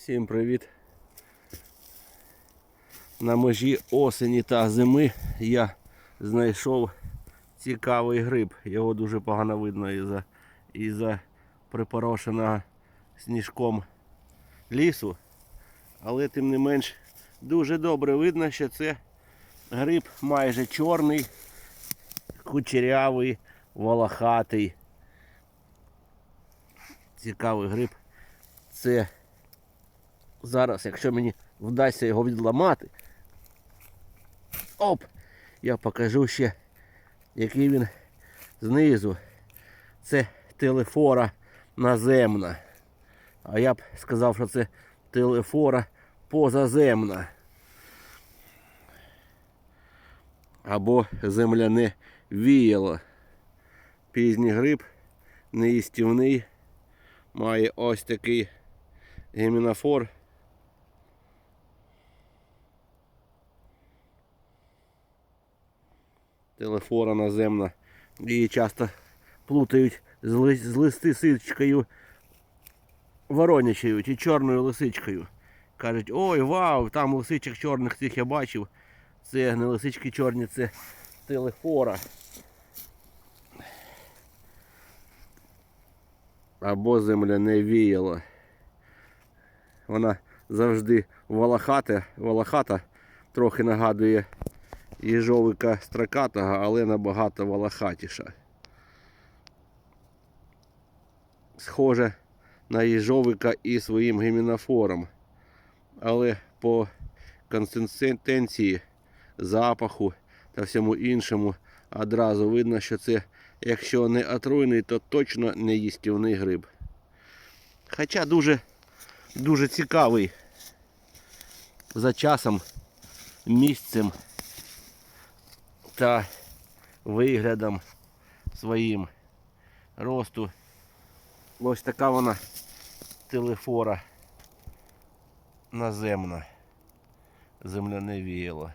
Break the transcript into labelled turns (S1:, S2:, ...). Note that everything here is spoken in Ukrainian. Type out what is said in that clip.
S1: Всім привіт! На межі осені та зими я знайшов цікавий гриб. Його дуже погано видно із-за із-за припорошеного сніжком лісу. Але тим не менш дуже добре видно, що це гриб майже чорний, кучерявий, волохатий. Цікавий гриб. Це зараз, якщо мені вдасться його відламати. Оп! Я покажу ще, який він знизу. Це телефора наземна. А я б сказав, що це телефора позаземна. Або земляне віяло. Пізній гриб, неїстівний, має ось такий гемінофор. Телефора наземна. Її часто плутають з, ли- з лисичкою воронячою чи чорною лисичкою. Кажуть, ой, вау, там лисичок чорних цих я бачив. Це не лисички чорні, це телефора. Або земляне віяло. Вона завжди волохата, волохата, трохи нагадує їжовика строкатого, але набагато волохатіша. Схоже на їжовика і своїм гемінофором. Але по консистенції, запаху та всьому іншому одразу видно, що це, якщо не отруйний, то точно не їстівний гриб. Хоча дуже, дуже цікавий за часом, місцем та виглядом своїм росту. Ось така вона телефора наземна. Земляне віяло.